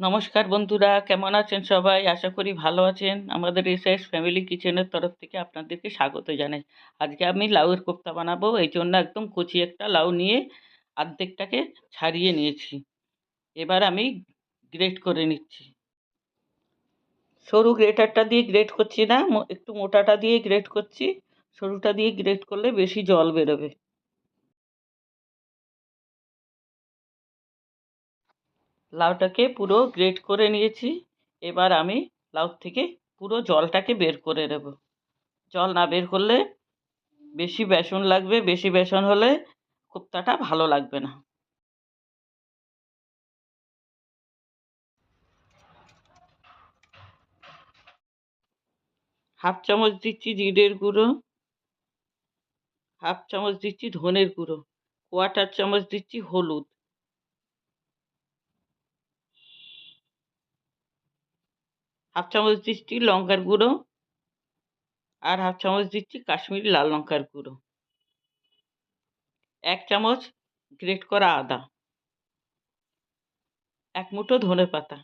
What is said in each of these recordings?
নমস্কার বন্ধুরা, কেমন আছেন সবাই? আশা করি ভালো আছেন। আমাদের এসএস ফ্যামিলি কিচেনের তরফ থেকে আপনাদেরকে স্বাগত জানাই। আজকে আমি লাউয়ের কোপ্তা বানাবো এই জন্য একদম কচি একটা লাউ নিয়ে অর্ধেকটাকে ছাড়িয়ে নিয়েছি। এবার আমি গ্রেট করে নিচ্ছি। সরু গ্রেটারটা দিয়ে গ্রেট করছি না একটু মোটাটা দিয়ে গ্রেট করছি। সরুটা দিয়ে গ্রেট করলে বেশি জল বেরোবে। লাউটাকে পুরো গ্রেট করে নিয়েছি। এবার আমি লাউ থেকে পুরো জলটাকে বের করে নেব। জল না বের করলে বেশি বেসন লাগবে, বেশি বেসন হলে কোপ্তাটা ভালো লাগবে না। হাফ চামচ দিচ্ছি জিরের গুঁড়ো, হাফ চামচ দিচ্ছি ধনের গুঁড়ো কোয়াটার চামচ দিচ্ছি হলুদ। হাফ চামচ দিচ্ছি লঙ্কার গুঁড়ো আর হাফ চামচ দিচ্ছি কাশ্মীরি লাল লঙ্কার গুঁড়ো। এক চামচ গ্রেট করা আদা। এক মুঠো ধনে পাতা।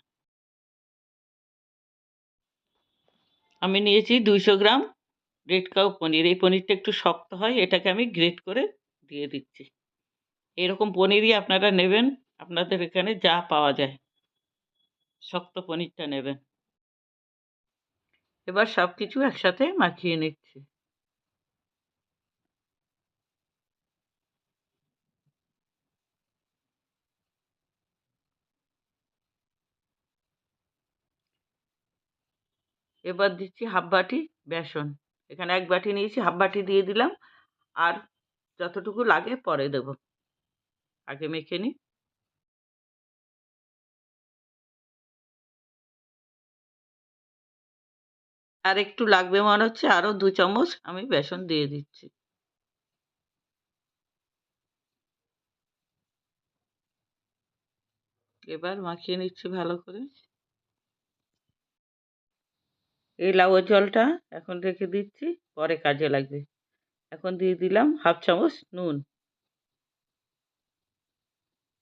আমি নিয়েছি দুইশো গ্রাম রেড কাউ পনির। এই পনিরটা একটু শক্ত হয়, এটাকে আমি গ্রেট করে দিয়ে দিচ্ছি। এরকম পনিরই আপনারা নেবেন, আপনাদের এখানে যা পাওয়া যায়। শক্ত পনিরটা নেবেন। এবার সব কিছু একসাথে মাখিয়ে নিচ্ছি। এবার দিচ্ছি হাফ বাটি বেসন। এখানে এক বাটি নিয়েছি, হাফ বাটি দিয়ে দিলাম। আর যতটুকু লাগে পরে দেব। আগে মেখে নিই। আর একটু লাগবে মনে হচ্ছে আরও দু চামচ আমি বেসন দিয়ে দিচ্ছি। এবার মাখিয়ে নিচ্ছি ভালো করে। এই লাউয়ের জলটা এখন রেখে দিচ্ছি, পরে কাজে লাগবে। এখন দিয়ে দিলাম হাফ চামচ নুন।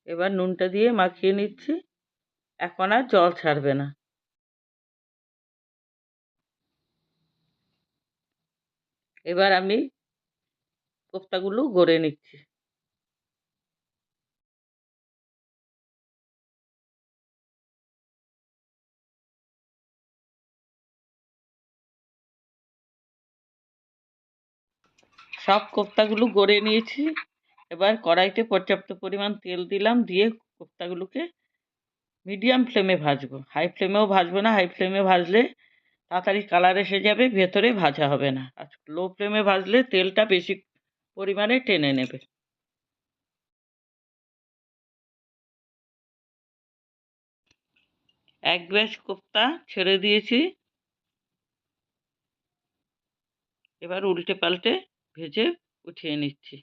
এবার নুনটা দিয়ে মাখিয়ে নিচ্ছি। এখন আর জল ছাড়বে না। এবার আমি কোপ্তাগুলো গড়ে নিচ্ছি। সব কোপ্তাগুলো গড়ে নিয়েছি। এবার কড়াইতে পর্যাপ্ত পরিমাণ তেল দিলাম, দিয়ে কোপ্তাগুলোকে মিডিয়াম ফ্লেমে ভাজবো। হাই ফ্লেমেও ভাজবো না হাই ফ্লেমে ভাজলে তাড়াতাড়ি কালার এসে যাবে, ভেতরে ভাজা হবে না। আর লো ফ্লেমে ভাজলে তেলটা বেশি পরিমাণে টেনে নেবে। এক ব্যাচ কোপ্তা ছেড়ে দিয়েছি। এবার উল্টে পাল্টে ভেজে উঠিয়ে নিচ্ছি।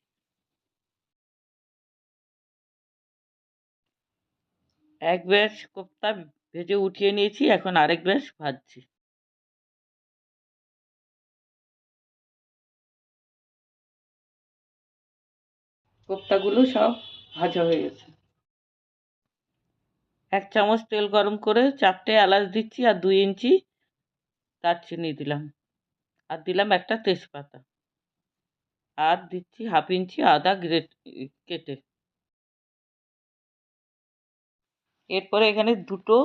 এক ব্যাচ কোপ্তা ভেজে উঠিয়ে নিয়েছি, এখন আরেক ব্যাচ ভাজছি। কোপ্তাগুলো সব ভাজা হয়ে গেছে। এক চামচ তেল গরম করে চারটে এলাচ দিচ্ছি আর দুই ইঞ্চি দারচিনি দিলাম। আর দিলাম একটা তেজপাতা। আর দিচ্ছি হাফ ইঞ্চি আদা গ্রেট, কেটে। এরপরে এখানে দুটো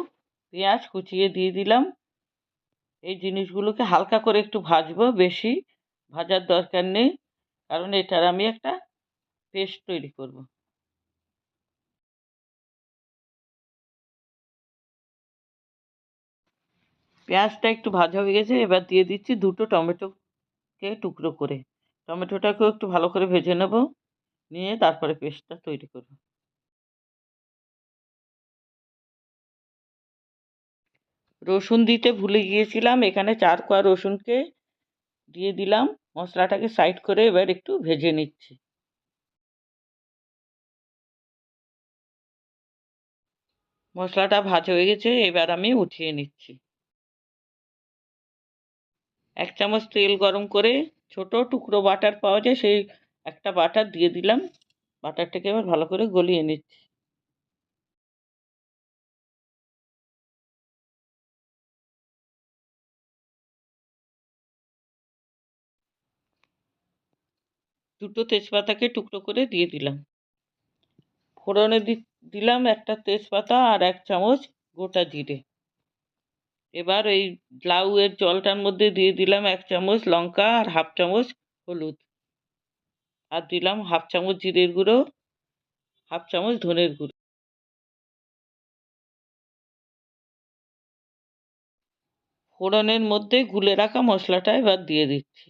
পেঁয়াজ কুচিয়ে দিয়ে দিলাম। এই জিনিসগুলোকে হালকা করে একটু ভাজবো বেশি। ভাজার দরকার নেই। কারণ এটার আমি একটা পেস্ট তৈরি করব। পেঁয়াজটা একটু ভাজা হয়ে গেছে, এবার দিয়ে দিচ্ছি দুটো টমেটোকে টুকরো করে। টমেটোটাকেও একটু ভালো করে ভেজে নেব, নিয়ে তারপরে পেস্টটা তৈরি করব। রসুন দিতে ভুলে গিয়েছিলাম, এখানে চার কোয়া রসুনকে দিয়ে দিলাম। মশলাটাকে সাইড করে এবার একটু ভেজে নিচ্ছি। মশলাটা ভাজা হয়ে গেছে, এবার আমি উঠিয়ে নিচ্ছি। এক চামচ তেল গরম করে ছোট টুকরো বাটার পাওয়া যায়, সেই একটা বাটার দিয়ে দিলাম। বাটারটাকে এবার ভালো করে গলিয়ে নিচ্ছি। দুটো তেজপাতাকে টুকরো করে দিয়ে দিলাম। ফোড়নে দিচ্ছি দিলাম একটা তেজপাতা আর এক চামচ গোটা জিরে। এবার এই লাউয়ের জলটার মধ্যে দিয়ে দিলাম এক চামচ লঙ্কা আর হাফ চামচ হলুদ। আর দিলাম হাফ চামচ জিরের গুঁড়ো, হাফ চামচ ধনের গুঁড়ো। ফোড়নের মধ্যে গুলে রাখা মশলাটা এবার দিয়ে দিচ্ছি।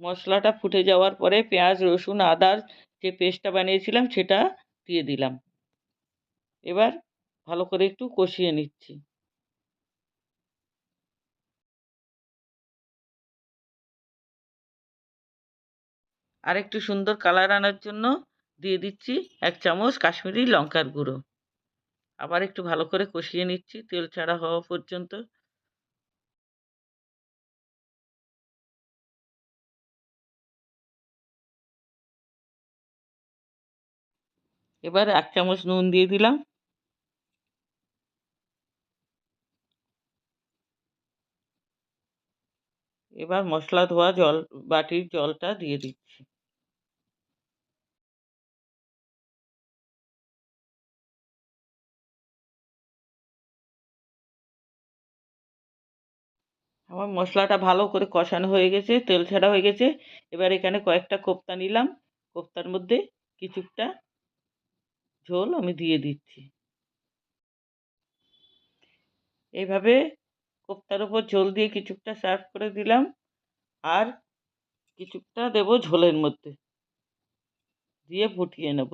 মশলাটা ফুটে যাওয়ার পরে পেঁয়াজ, রসুন, আদার যে পেস্টটা বানিয়েছিলাম সেটা দিয়ে দিলাম। এবার ভালো করে একটু কষিয়ে নিচ্ছি। আর একটু সুন্দর কালার আনার জন্য দিয়ে দিচ্ছি এক চামচ কাশ্মীরি লঙ্কার গুঁড়ো। আবার একটু ভালো করে কষিয়ে নিচ্ছি, তেল ছাড়া হওয়া পর্যন্ত। এবার এক চামচ নুন দিয়ে দিলাম। এবার মশলা ধোয়া জল, বাটির জলটা দিয়ে দিচ্ছি। আমার মশলাটা ভালো করে কষানো হয়ে গেছে, তেল ছাড়া হয়ে গেছে। এবার এখানে কয়েকটা কোপ্তা নিলাম। কোপ্তার মধ্যে কিছুটা ঝোল আমি দিয়ে দিচ্ছি। এইভাবে কোপ্তার উপর ঝোল দিয়ে কিছুটা সার্ভ করে দিলাম। আর কিছুটা দেবো ঝোলের মধ্যে। দিয়ে ফুটিয়ে নেব।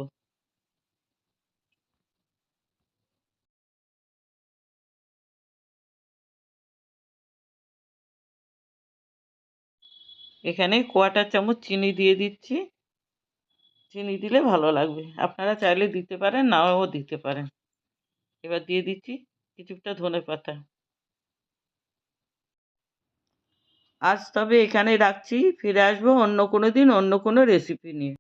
এখানে কোয়াটার চামচ চিনি দিয়ে দিচ্ছি। চিনি দিলে ভালো লাগবে। আপনারা চাইলে দিতে পারেন, নাও দিতে পারেন। এবার দিয়ে দিচ্ছি কিছুটা ধনে পাতা। আজ তবে এখানে রাখছি, ফিরে আসব অন্য কোনো দিন, অন্য কোনো রেসিপি নিয়ে।